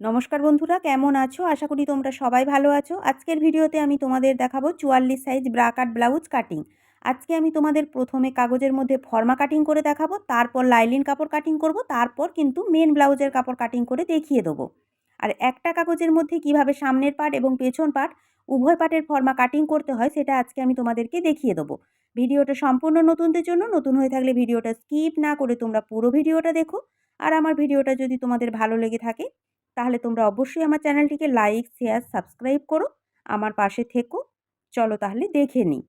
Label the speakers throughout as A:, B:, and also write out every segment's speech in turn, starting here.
A: নমস্কার বন্ধুরা, কেমন আছো? আশা করি তোমরা সবাই ভালো আছো। আজকের ভিডিওতে আমি তোমাদের দেখাবো চুয়াল্লিশ size bra cut blouse cutting. আজকে আমি তোমাদের প্রথমে কাগজের মধ্যে ফর্মা কাটিং করে দেখাবো, তারপর লাইলিন কাপড় কাটিং করব, তারপর কিন্তু মেন ব্লাউজের কাপড় কাটিং করে দেখিয়ে দেবো। আর একটা কাগজের মধ্যে কীভাবে সামনের পাট এবং পেছন পাট উভয় পাটের ফর্মা কাটিং করতে হয়, সেটা আজকে আমি তোমাদেরকে দেখিয়ে দেবো। ভিডিওটা সম্পূর্ণ নতুনদের জন্য, নতুন হয়ে থাকলে ভিডিওটা স্কিপ না করে তোমরা পুরো ভিডিওটা দেখো। আর আমার ভিডিওটা যদি তোমাদের ভালো লেগে থাকে তাহলে তোমরা অবশ্যই আমার চ্যানেলটিকে লাইক, শেয়ার, সাবস্ক্রাইব করো, আমার পাশে থেকো। চলো তাহলে দেখে নিই।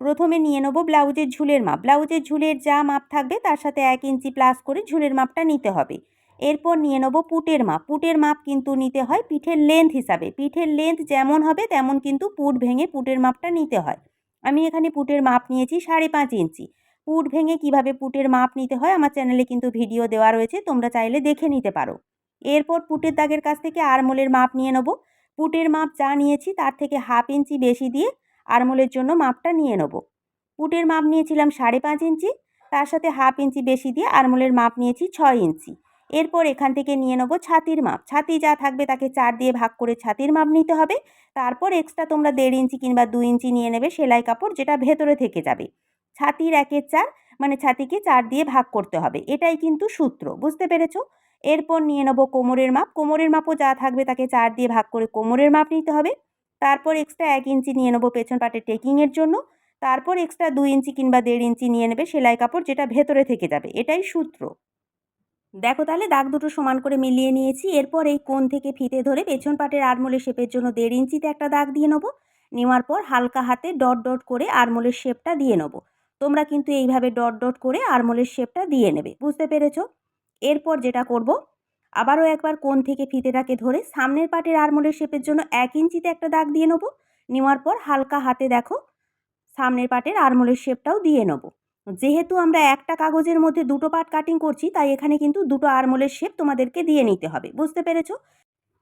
A: প্রথমে নিয়ে নেব ব্লাউজের ঝুলের মাপ। ব্লাউজের ঝুলের যা মাপ থাকবে তার সাথে এক ইঞ্চি প্লাস করে ঝুলের মাপটা নিতে হবে। এরপর নিয়ে নেব পুটের মাপ। পুটের মাপ কিন্তু নিতে হয় পিঠের লেন্থ হিসাবে। পিঠের লেন্থ যেমন হবে তেমন কিন্তু পুট ভেঙে পুটের মাপটা নিতে হয়। আমি এখানে পুটের মাপ নিয়েছি সাড়ে পাঁচ ইঞ্চি। পুট ভেঙে কীভাবে পুটের মাপ নিতে হয় আমার চ্যানেলে কিন্তু ভিডিও দেওয়া রয়েছে, তোমরা চাইলে দেখে নিতে পারো। এরপর পুটের দাগের কাছ থেকে আরমোলের মাপ নিয়ে নেব। পুটের মাপ যা নিয়েছি তার থেকে হাফ ইঞ্চি বেশি দিয়ে আরমোলের জন্য মাপটা নিয়ে নেব। পুটের মাপ নিয়েছিলাম সাড়ে পাঁচ ইঞ্চি, তার সাথে হাফ ইঞ্চি বেশি দিয়ে আরমোলের মাপ নিয়েছি ছয় ইঞ্চি। এরপর এখান থেকে নিয়ে নেব ছাতির মাপ। ছাতি যা থাকবে তাকে চার দিয়ে ভাগ করে ছাতির মাপ নিতে হবে। তারপর এক্সট্রা তোমরা দেড় ইঞ্চি কিংবা দু ইঞ্চি নিয়ে নেবে সেলাই কাপড় যেটা ভেতরে থেকে যাবে। ছাতির একের চার মানে ছাতিকে চার দিয়ে ভাগ করতে হবে। এটাই কিন্তু সূত্র, বুঝতে পেরেছ? এরপর নিয়ে নেব কোমরের মাপ। কোমরের মাপও যা থাকবে তাকে চার দিয়ে ভাগ করে কোমরের মাপ নিতে হবে। তারপর এক্সট্রা এক ইঞ্চি নিয়ে নেব পেছন পাটে টেকিংয়ের জন্য। তারপর এক্সট্রা দুই ইঞ্চি কিংবা দেড় ইঞ্চি নিয়ে নেবে সেলাই কাপড় যেটা ভেতরে থেকে যাবে। এটাই সূত্র। দেখো তাহলে, দাগ দুটো সমান করে মিলিয়ে নিয়েছি। এরপর এই কোণ থেকে ফিতে ধরে পেছন পাটের আরমোলের শেপের জন্য দেড় ইঞ্চিতে একটা দাগ দিয়ে নেব। নেওয়ার পর হালকা হাতে ডট ডট করে আরমোলের শেপটা দিয়ে নেব। তোমরা কিন্তু এইভাবে ডট ডট করে আরমোলের শেপটা দিয়ে নেবে, বুঝতে পেরেছ? এরপর যেটা করব, আবারও একবার কোণ থেকে ফিতেটাকে ধরে সামনের পাটের আরমোলের শেপের জন্য এক ইঞ্চিতে একটা দাগ দিয়ে নেব, নেওয়ার পর হালকা হাতে দেখো, সামনের পাটের আরমোলের শেপটাও দিয়ে নেব। যেহেতু আমরা একটা কাগজের মধ্যে দুটো পাট কাটিং করছি, তাই এখানে কিন্তু দুটো আরমোলের শেপ তোমাদেরকে দিয়ে নিতে হবে, বুঝতে পেরেছ?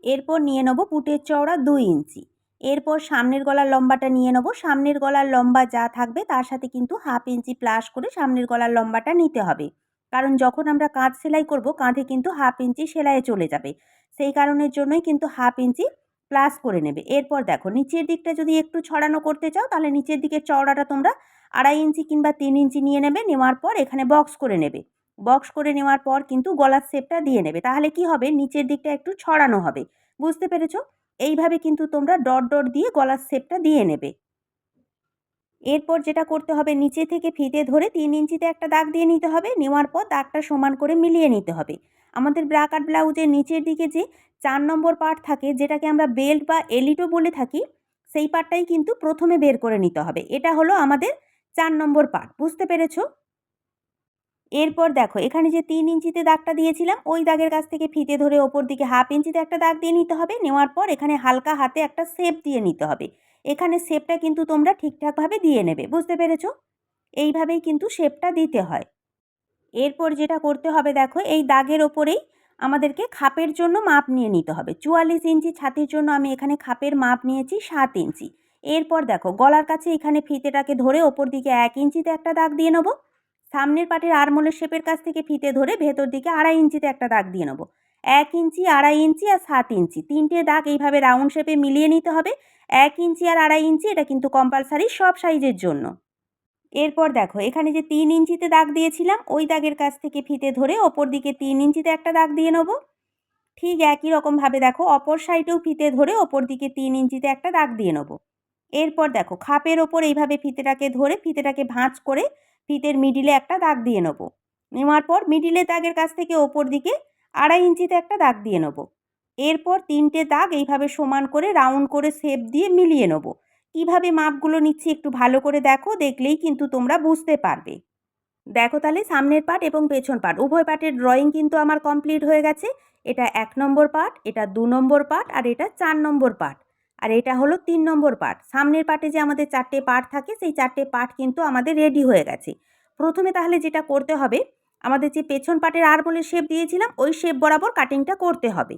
A: এরপর নিয়ে নেব পুটের চওড়া দুই ইঞ্চি। এরপর সামনের গলার লম্বাটা নিয়ে নেব। সামনের গলার লম্বা যা থাকবে তার সাথে কিন্তু হাফ ইঞ্চি প্লাস করে সামনের গলার লম্বাটা নিতে হবে। কারণ যখন আমরা কাঁধ সেলাই করব, কাঁধে কিন্তু হাফ ইঞ্চি সেলাইয়ে চলে যাবে। সেই কারণের জন্যই কিন্তু হাফ ইঞ্চি প্লাস করে নেবে। এরপর দেখো, নিচের দিকটা যদি একটু ছড়ানো করতে চাও, তাহলে নিচের দিকের চওড়াটা তোমরা আড়াই ইঞ্চি কিংবা তিন ইঞ্চি নিয়ে নেবে। নেওয়ার পর এখানে বক্স করে নেবে। বক্স করে নেওয়ার পর কিন্তু গলার শেপটা দিয়ে নেবে। তাহলে কি হবে? নিচের দিকটা একটু ছড়ানো হবে। বুঝতে পেরেছ? এইভাবে কিন্তু তোমরা ডট ডট দিয়ে গলার শেপটা দিয়ে নেবে। এরপর যেটা করতে হবে, নিচে থেকে ফিতে ধরে তিন ইঞ্চিতে একটা দাগ দিয়ে নিতে হবে, নেওয়ার পর দাগটা সমান করে মিলিয়ে নিতে হবে। আমাদের ব্রাকার ব্লাউজের নিচের দিকে যে চার নম্বর পার্ট থাকে, যেটাকে আমরা বেল্ট বা এলিটো বলে থাকি, সেই পার্টটাই কিন্তু প্রথমে বের করে নিতে হবে। এটা হলো আমাদের চার নম্বর পার্ট, বুঝতে পেরেছ? এরপর দেখো, এখানে যে তিন ইঞ্চিতে দাগটা দিয়েছিলাম, ওই দাগের কাছ থেকে ফিতে ধরে ওপর দিকে হাফ ইঞ্চিতে একটা দাগ দিয়ে নিতে হবে। নেওয়ার পর এখানে হালকা হাতে একটা শেপ দিয়ে নিতে হবে। এখানে শেপটা কিন্তু তোমরা ঠিকঠাকভাবে দিয়ে নেবে, বুঝতে পেরেছ? এইভাবেই কিন্তু শেপটা দিতে হয়। এরপর যেটা করতে হবে দেখো, এই দাগের ওপরেই আমাদেরকে খাপের জন্য মাপ নিয়ে নিতে হবে। চুয়াল্লিশ ইঞ্চি ছাতির জন্য আমি এখানে খাপের মাপ নিয়েছি সাত ইঞ্চি। এরপর দেখো, গলার কাছে এখানে ফিতেটাকে ধরে ওপর দিকে এক ইঞ্চিতে একটা দাগ দিয়ে নেব। সামনের পাটের আরমোলের শেপের কাছ থেকে ফিতে ধরে ভেতর দিকে আড়াই ইঞ্চিতে একটা দাগ দিয়ে নেব। এক ইঞ্চি, আড়াই ইঞ্চি আর সাত ইঞ্চি। তিনটে দাগ এইভাবে রাউন্ড শেপে মিলিয়ে নিতে হবে। এক ইঞ্চি আর আড়াই ইঞ্চি, এটা কিন্তু কম্পালসারি সব সাইজের জন্য। এরপর দেখো, এখানে যে তিন ইঞ্চিতে দাগ দিয়েছিলাম, ওই দাগের কাছ থেকে ফিতে ধরে ওপর দিকে তিন ইঞ্চিতে একটা দাগ দিয়ে নেব। ঠিক একই রকমভাবে দেখো, অপর সাইডেও ফিতে ধরে ওপর দিকে তিন ইঞ্চিতে একটা দাগ দিয়ে নেব। এরপর দেখো, খাপের ওপর এইভাবে ফিতেটাকে ধরে ফিতেটাকে ভাঁজ করে ফিতের মিডিলে একটা দাগ দিয়ে নেব। নেওয়ার পর মিডিলের দাগের কাছ থেকে ওপর দিকে আড়াই ইঞ্চিতে একটা দাগ দিয়ে নেব। এরপর তিনটে দাগ এইভাবে সমান করে রাউন্ড করে শেপ দিয়ে মিলিয়ে নেব। কীভাবে মাপগুলো নিচ্ছি একটু ভালো করে দেখো, দেখলেই কিন্তু তোমরা বুঝতে পারবে। দেখো তাহলে সামনের পার্ট এবং পেছন পার্ট। উভয় পার্টের ড্রয়িং কিন্তু আমার কমপ্লিট হয়ে গেছে। এটা এক নম্বর পার্ট, এটা দু নম্বর পার্ট আর এটা চার নম্বর পার্ট। আর এটা হলো তিন নম্বর পার্ট সামনের পার্টে যে আমাদের চারটে পার্ট থাকে, সেই চারটে পার্ট কিন্তু আমাদের রেডি হয়ে গেছে। প্রথমে তাহলে যেটা করতে হবে, আমাদের যে পেছন পার্টের আরমোলের শেপ দিয়েছিলাম, ওই শেপ বরাবর কাটিংটা করতে হবে।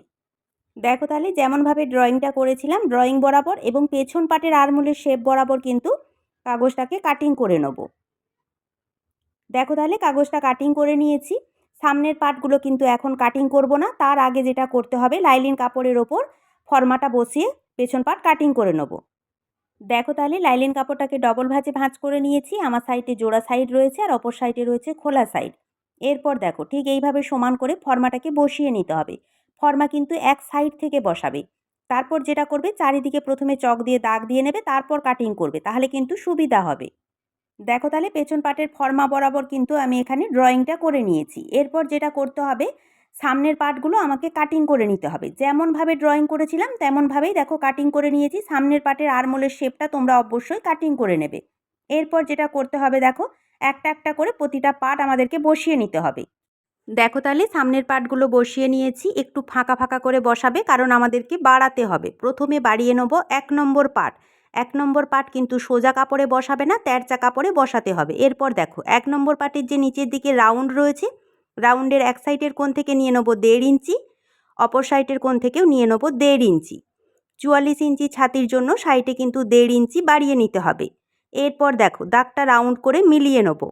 A: দেখো তাহলে যেমনভাবে ড্রয়িংটা করেছিলাম ড্রয়িং বরাবর এবং পেছন পাটের আরমোলের শেপ বরাবর কিন্তু কাগজটাকে কাটিং করে নেব। দেখো তাহলে কাগজটা কাটিং করে নিয়েছি। সামনের পার্টগুলো কিন্তু এখন কাটিং করব না, তার আগে যেটা করতে হবে লাইলিন কাপড়ের ওপর ফর্মাটা বসিয়ে পেছন পার্ট কাটিং করে নেব। দেখো তাহলে লাইলিন কাপড়টাকে ডবল ভাঁজে ভাঁজ করে নিয়েছি। আমার সাইডে জোড়া সাইড রয়েছে আর অপর সাইডে রয়েছে খোলা সাইড এরপর দেখো, ঠিক এইভাবে সমান করে ফর্মাটাকে বসিয়ে নিতে হবে। ফর্মা কিন্তু এক সাইড থেকে বসাবে। তারপর যেটা করবে, চারিদিকে প্রথমে চক দিয়ে দাগ দিয়ে নেবে, তারপর কাটিং করবে। তাহলে কিন্তু সুবিধা হবে। দেখো তাহলে, পেছন পাটের ফর্মা বরাবর কিন্তু আমি এখানে ড্রয়িংটা করে নিয়েছি। এরপর যেটা করতে হবে সামনের পার্টগুলো আমাকে কাটিং করে নিতে হবে। যেমনভাবে ড্রয়িং করেছিলাম, তেমনভাবেই দেখো কাটিং করে নিয়েছি। সামনের পাটের আরমোলের শেপটা তোমরা অবশ্যই কাটিং করে নেবে। এরপর যেটা করতে হবে দেখো, একটা একটা করে প্রতিটা পার্ট আমাদেরকে বসিয়ে নিতে হবে। দেখো তাহলে সামনের পার্টগুলো বসিয়ে নিয়েছি, একটু ফাঁকা ফাঁকা করে বসাবে কারণ আমাদেরকে বাড়াতে হবে। প্রথমে বাড়িয়ে নেব এক নম্বর পার্ট এক নম্বর পার্ট কিন্তু সোজা কাপড়ে বসাবে না, তেরচা কাপড়ে বসাতে হবে। এরপর দেখো, এক নম্বর পার্টের যে নিচের দিকে রাউন্ড রয়েছে রাউন্ডের এক সাইডের কোণ থেকে নিয়ে নেব দেড় ইঞ্চি, অপর সাইডের কোণ থেকেও নিয়ে নেব দেড় ইঞ্চি। চুয়াল্লিশ ইঞ্চি ছাতির জন্য সাইডে কিন্তু দেড় ইঞ্চি বাড়িয়ে নিতে হবে। এরপর দেখো, দাগটা রাউন্ড করে মিলিয়ে নেব।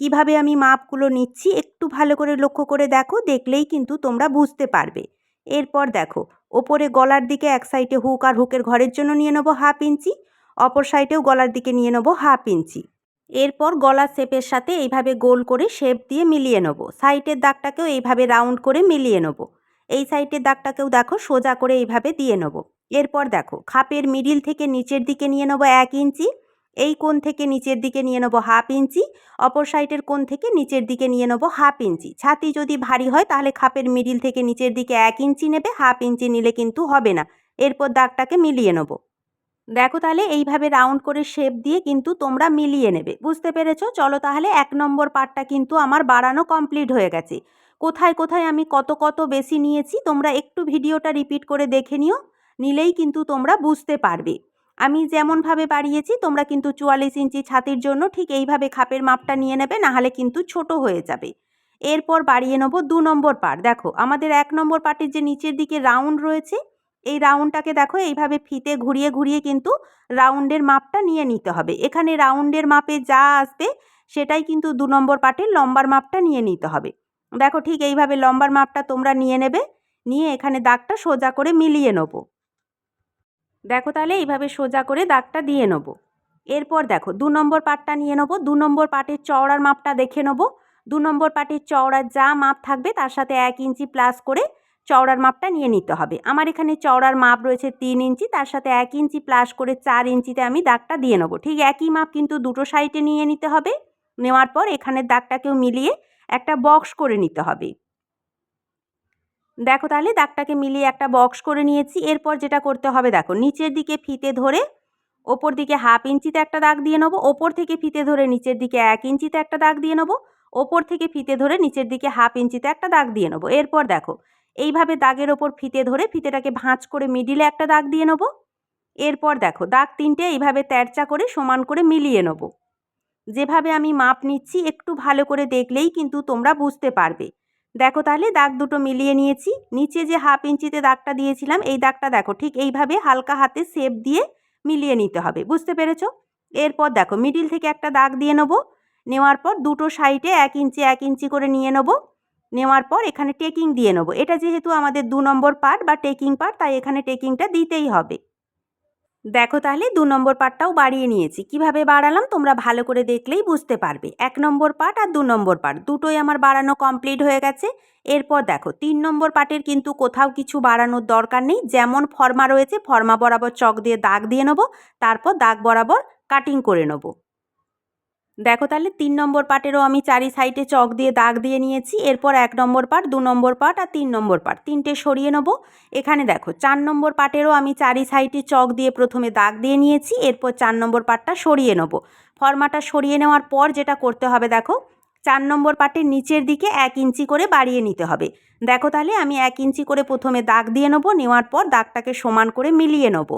A: কীভাবে আমি মাপগুলো নিচ্ছি একটু ভালো করে লক্ষ্য করে দেখো, দেখলেই কিন্তু তোমরা বুঝতে পারবে। এরপর দেখো, ওপরে গলার দিকে এক সাইডে হুক আর হুকের ঘরের জন্য নিয়ে নেব হাফ ইঞ্চি, অপর সাইডেও গলার দিকে নিয়ে নেব হাফ ইঞ্চি। এরপর গলার শেপের সাথে এইভাবে গোল করে শেপ দিয়ে মিলিয়ে নেব। সাইডের দাগটাকেও এইভাবে রাউন্ড করে মিলিয়ে নেব। এই সাইডের দাগটাকেও দেখো, সোজা করে এইভাবে দিয়ে নেব। এরপর দেখো, খাপের মিডিল থেকে নিচের দিকে নিয়ে নেব এক ইঞ্চি, এই কোণ থেকে নিচের দিকে নিয়ে নেব হাফ ইঞ্চি, অপর সাইডের কোণ থেকে নিচের দিকে নিয়ে নেব হাফ ইঞ্চি। ছাতি যদি ভারী হয় তাহলে খাপের মিডিল থেকে নিচের দিকে এক ইঞ্চি নেবে, হাফ ইঞ্চি নিলে কিন্তু হবে না। এরপর দাগটাকে মিলিয়ে নেব। দেখো তাহলে এইভাবে রাউন্ড করে শেপ দিয়ে কিন্তু তোমরা মিলিয়ে নেবে। বুঝতে পেরেছ? চলো তাহলে এক নম্বর পার্টটা কিন্তু আমার বাড়ানো কমপ্লিট হয়ে গেছে। কোথায় কোথায় আমি কত কত বেশি নিয়েছি তোমরা একটু ভিডিওটা রিপিট করে দেখে নিও, নিলেই কিন্তু তোমরা বুঝতে পারবে। আমি যেমনভাবে বাড়িয়েছি, তোমরা কিন্তু চুয়াল্লিশ ইঞ্চি ছাতির জন্য ঠিক এইভাবে খাপের মাপটা নিয়ে নেবে নাহলে কিন্তু ছোট হয়ে যাবে। এরপর বাড়িয়ে নেব দু নম্বর পার্ট দেখো, আমাদের এক নম্বর পার্টের যে নিচের দিকে রাউন্ড রয়েছে এই রাউন্ডটাকে দেখো, এইভাবে ফিতে ঘুরিয়ে ঘুরিয়ে কিন্তু রাউন্ডের মাপটা নিয়ে নিতে হবে। এখানে রাউন্ডের মাপে যা আসবে, সেটাই কিন্তু দু নম্বর পার্টের লম্বার মাপটা নিয়ে নিতে হবে। দেখো ঠিক এইভাবে লম্বার মাপটা তোমরা নিয়ে নেবে, নিয়ে এখানে দাগটা সোজা করে মিলিয়ে নেব। দেখো তাহলে এইভাবে সোজা করে দাগটা দিয়ে নেব। এরপর দেখো, দু নম্বর পাটটা নিয়ে নেব, দু নম্বর পাটের চওড়ার মাপটা দেখে নেব। দু নম্বর পাটের চওড়ার যা মাপ থাকবে, তার সাথে এক ইঞ্চি প্লাস করে চওড়ার মাপটা নিয়ে নিতে হবে। আমার এখানে চওড়ার মাপ রয়েছে তিন ইঞ্চি, তার সাথে এক ইঞ্চি প্লাস করে চার ইঞ্চিতে আমি দাগটা দিয়ে নেব। ঠিক একই মাপ কিন্তু দুটো সাইডে নিয়ে নিতে হবে। নেওয়ার পর এখানের দাগটাকেও মিলিয়ে একটা বক্স করে নিতে হবে। দেখো তাহলে দাগটাকে মিলিয়ে একটা বক্স করে নিয়েছি। এরপর যেটা করতে হবে দেখো, নিচের দিকে ফিতে ধরে ওপর দিকে হাফ ইঞ্চিতে একটা দাগ দিয়ে নেব। ওপর থেকে ফিতে ধরে নিচের দিকে এক ইঞ্চিতে একটা দাগ দিয়ে নেব। ওপর থেকে ফিতে ধরে নিচের দিকে হাফ ইঞ্চিতে একটা দাগ দিয়ে নেব। এরপর দেখো এইভাবে দাগের ওপর ফিতে ধরে ফিতেটাকে ভাঁজ করে মিডিলে একটা দাগ দিয়ে নেব। এরপর দেখো, দাগ তিনটে এইভাবে তেরচা করে সমান করে মিলিয়ে নেব। যেভাবে আমি মাপ নিচ্ছি একটু ভালো করে দেখলেই কিন্তু তোমরা বুঝতে পারবে। দেখো তাহলে, দাগ দুটো মিলিয়ে নিয়েছি। নিচে যে হাফ ইঞ্চিতে দাগটা দিয়েছিলাম, এই দাগটা দেখো, ঠিক এইভাবে হালকা হাতে শেপ দিয়ে মিলিয়ে নিতে হবে। বুঝতে পেরেছ? এরপর দেখো মিডিল থেকে একটা দাগ দিয়ে নেব। নেওয়ার পর দুটো সাইডে এক ইঞ্চি এক ইঞ্চি করে নিয়ে নেব। নেওয়ার পর এখানে টেকিং দিয়ে নেব। এটা যেহেতু আমাদের দু নম্বর পার্ট বা টেকিং পার্ট তাই এখানে টেকিংটা দিতেই হবে। দেখো তাহলে দু নম্বর পার্টটাও বাড়িয়ে নিয়েছি। কীভাবে বাড়ালাম? তোমরা ভালো করে দেখলেই বুঝতে পারবে। এক নম্বর পার্ট আর দু নম্বর পার্ট দুটোই আমার বাড়ানো কমপ্লিট হয়ে গেছে। এরপর দেখো, তিন নম্বর পার্টের কিন্তু কোথাও কিছু বাড়ানোর দরকার নেই। যেমন ফর্মা রয়েছে ফর্মা বরাবর চক দিয়ে দাগ দিয়ে নেব, তারপর দাগ বরাবর কাটিং করে নেব। দেখো তাহলে তিন নম্বর পার্টেরও আমি চারি সাইডে চক দিয়ে দাগ দিয়ে নিয়েছি, এরপর এক নম্বর পার্ট দু নম্বর পার্ট আর তিন নম্বর পার্ট তিনটে সরিয়ে নেব। এখানে দেখো, চার নম্বর পার্টেরও আমি চারি সাইডে চক দিয়ে প্রথমে দাগ দিয়ে নিয়েছি, এরপর চার নম্বর পার্টটা সরিয়ে নেব। ফর্মাটা সরিয়ে নেওয়ার পর যেটা করতে হবে দেখো, চার নম্বর পার্টের নিচের দিকে এক ইঞ্চি করে বাড়িয়ে নিতে হবে। দেখো তাহলে আমি এক ইঞ্চি করে প্রথমে দাগ দিয়ে নেব, নেওয়ার পর দাগটাকে সমান করে মিলিয়ে নেব।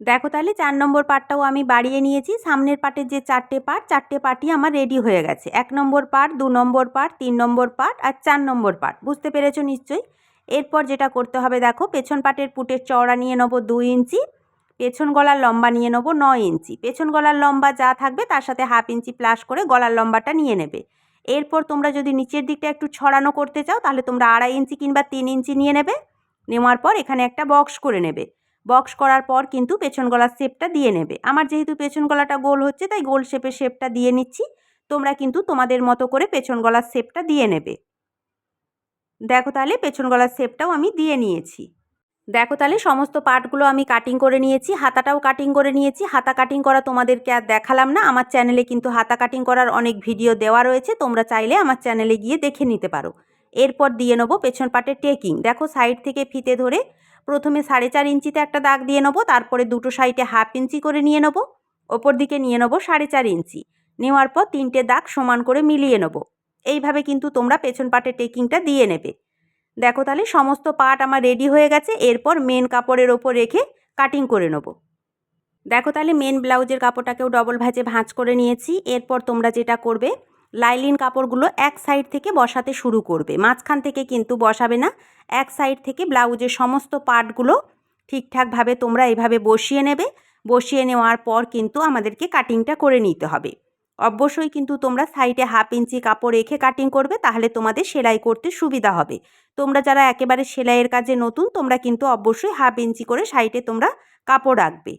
A: দেখো তাহলে চার নম্বর পার্টটাও আমি বাড়িয়ে নিয়েছি। সামনের পার্টের যে চারটে পার্ট, চারটে পার্টই আমার রেডি হয়ে গেছে। এক নম্বর পার্ট, দু নম্বর পার্ট, তিন নম্বর পার্ট আর চার নম্বর পার্ট। বুঝতে পেরেছ নিশ্চয়ই? এরপর যেটা করতে হবে দেখো, পেছন পাটের পুটের চওড়া নিয়ে নেব দুই ইঞ্চি, পেছন গলার লম্বা নিয়ে নেব নয় ইঞ্চি। পেছন গলার লম্বা যা থাকবে তার সাথে হাফ ইঞ্চি প্লাস করে গলার লম্বাটা নিয়ে নেবে। এরপর তোমরা যদি নিচের দিকটা একটু ছড়ানো করতে চাও, তাহলে তোমরা আড়াই ইঞ্চি কিংবা তিন ইঞ্চি নিয়ে নেবে। নেওয়ার পর এখানে একটা বক্স করে নেবে। বক্স করার পর কিন্তু পেছন গলার শেপটা দিয়ে নেবে। আমার যেহেতু পেছন গলাটা গোল হচ্ছে, তাই গোল শেপের শেপটা দিয়ে নিচ্ছি। তোমরা কিন্তু তোমাদের মতো করে পেছন গলার শেপটা দিয়ে নেবে। দেখো তাহলে পেছন গলার শেপটাও আমি দিয়ে নিয়েছি। দেখো তাহলে সমস্ত পার্টগুলো আমি কাটিং করে নিয়েছি, হাতাটাও কাটিং করে নিয়েছি। হাতা কাটিং করা তোমাদেরকে আর দেখালাম না। আমার চ্যানেলে কিন্তু হাতা কাটিং করার অনেক ভিডিও দেওয়া রয়েছে। তোমরা চাইলে আমার চ্যানেলে গিয়ে দেখে নিতে পারো। এরপর দিয়ে নেব পেছন পাটের টেকিং দেখো সাইড থেকে ফিতে ধরে প্রথমে সাড়ে চার ইঞ্চিতে একটা দাগ দিয়ে নেব, তারপরে দুটো সাইডে হাফ ইঞ্চি করে নিয়ে নেব, ওপর দিকে নিয়ে নেব সাড়ে চার ইঞ্চি। নেওয়ার পর তিনটে দাগ সমান করে মিলিয়ে নেব। এইভাবে কিন্তু তোমরা পেছন পাটের টেকিংটা দিয়ে নেবে। দেখো তাহলে সমস্ত পার্ট আমার রেডি হয়ে গেছে, এরপর মেন কাপড়ের ওপর রেখে কাটিং করে নেব। দেখো তাহলে মেন ব্লাউজের কাপড়টাকেও ডবল ভাঁজে ভাঁজ করে নিয়েছি, এরপর তোমরা যেটা করবে লাইলিন কাপড়গুলো এক সাইড থেকে বসাতে শুরু করবে। মাঝখান থেকে কিন্তু বসাবে না, এক সাইড থেকে ব্লাউজের সমস্ত পার্টগুলো ঠিকঠাকভাবে তোমরা এইভাবে বসিয়ে নেবে। বসিয়ে নেওয়ার পর কিন্তু আমাদেরকে কাটিংটা করে নিতে হবে। অবশ্যই কিন্তু তোমরা সাইডে হাফ ইঞ্চি কাপড় রেখে কাটিং করবে, তাহলে তোমাদের সেলাই করতে সুবিধা হবে। তোমরা যারা একেবারে সেলাইয়ের কাজে নতুন, তোমরা কিন্তু অবশ্যই হাফ ইঞ্চি করে সাইডে তোমরা কাপড় রাখবে।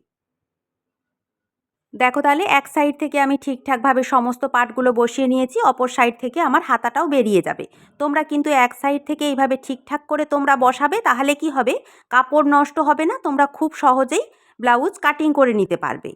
A: দেখো তাহলে এক সাইড থেকে আমি ঠিকঠাকভাবে সমস্ত পার্টগুলো বসিয়ে নিয়েছি, অপর সাইড থেকে আমার হাতাটাও বেরিয়ে যাবে। তোমরা কিন্তু এক সাইড থেকে এইভাবে ঠিকঠাক করে তোমরা বসাবে, তাহলে কি হবে? কাপড় নষ্ট হবে না, তোমরা খুব সহজেই ব্লাউজ কাটিং করে নিতে পারবে।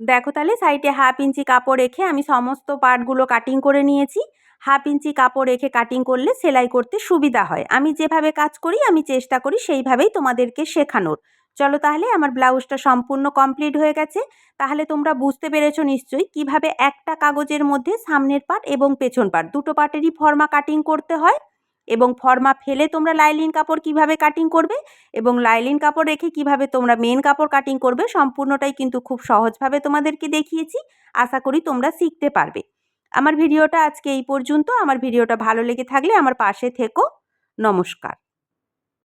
A: দেখো তাহলে সাইডে হাফ ইঞ্চি কাপড় রেখে আমি সমস্ত পার্টগুলো কাটিং করে নিয়েছি। হাফ ইঞ্চি কাপড় রেখে কাটিং করলে সেলাই করতে সুবিধা হয়। আমি যেভাবে কাজ করি, আমি চেষ্টা করি সেইভাবেই তোমাদেরকে শেখানোর। চলো তাহলে আমার ব্লাউজটা সম্পূর্ণ কমপ্লিট হয়ে গেছে। তাহলে তোমরা বুঝতে পেরেছ নিশ্চয়ই কীভাবে একটা কাগজের মধ্যে সামনের পার্ট এবং পেছন পার্ট দুটো পার্টেরই ফর্মা কাটিং করতে হয় এবং ফর্মা ফেলে তোমরা লাইলিন কাপড় কীভাবে কাটিং করবে এবং লাইলিন কাপড় রেখে কীভাবে তোমরা মেন কাপড় কাটিং করবে সম্পূর্ণটাই কিন্তু খুব সহজভাবে তোমাদেরকে দেখিয়েছি। আশা করি তোমরা শিখতে পারবে। আমার ভিডিওটা আজকে এই পর্যন্ত। আমার ভিডিওটা ভালো লেগে থাকলে আমার পাশে থেকো। নমস্কার।